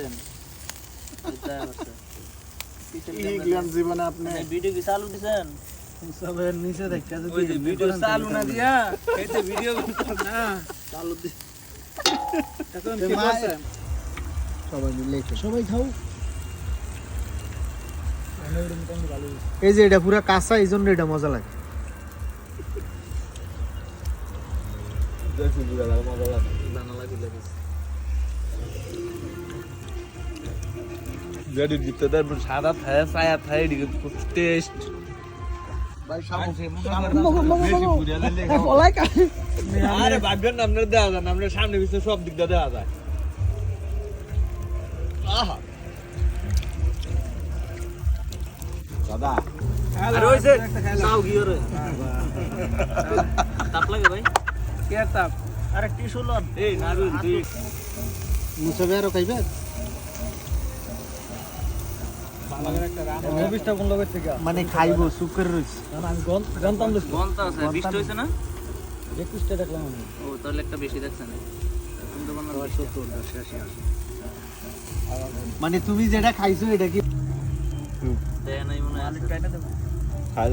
দিছেন ইগলান জীবনে আপনি ভিডিও কি চালু দিছেন? সবের নিচে দেখা ওই ভিডিও চালু না দিয়া এই যে ভিডিও না। চালু দি এখন কি করছেন? সবাই মিলে সবাই খাও। এই যে এটা পুরা কাঁচা এই জন্য এটা মজা লাগে। লাগে মজা লাগে। দিতে দেন সাদা থাকে ছায়া থাকে এদিকে টেস্ট ভাই সামনে বেশি পুড়িয়া দিলে খাও। আরে ভাববেন না আপনার দেওয়া যায় না আপনার সামনে পিছনে সব দিকটা দেওয়া যায়। আহা। দাদা। আরে ওইছে। চাও কি ওরে তাপ লাগে ভাই? কে তাপ? আরে টিস্যু লন। এই নারুল তুই মুসাবে আরও খাইবে মানে খাইবো চুপ করে রয়েছে জানতাম না গন্ত আছে বৃষ্টি হয়েছে না? একুশটা দেখলাম আমি। ও তাহলে একটা বেশি তো বললাম মানে তুমি যেটা খাইছো এটা কি দেয় নাই মনে হয়। খাই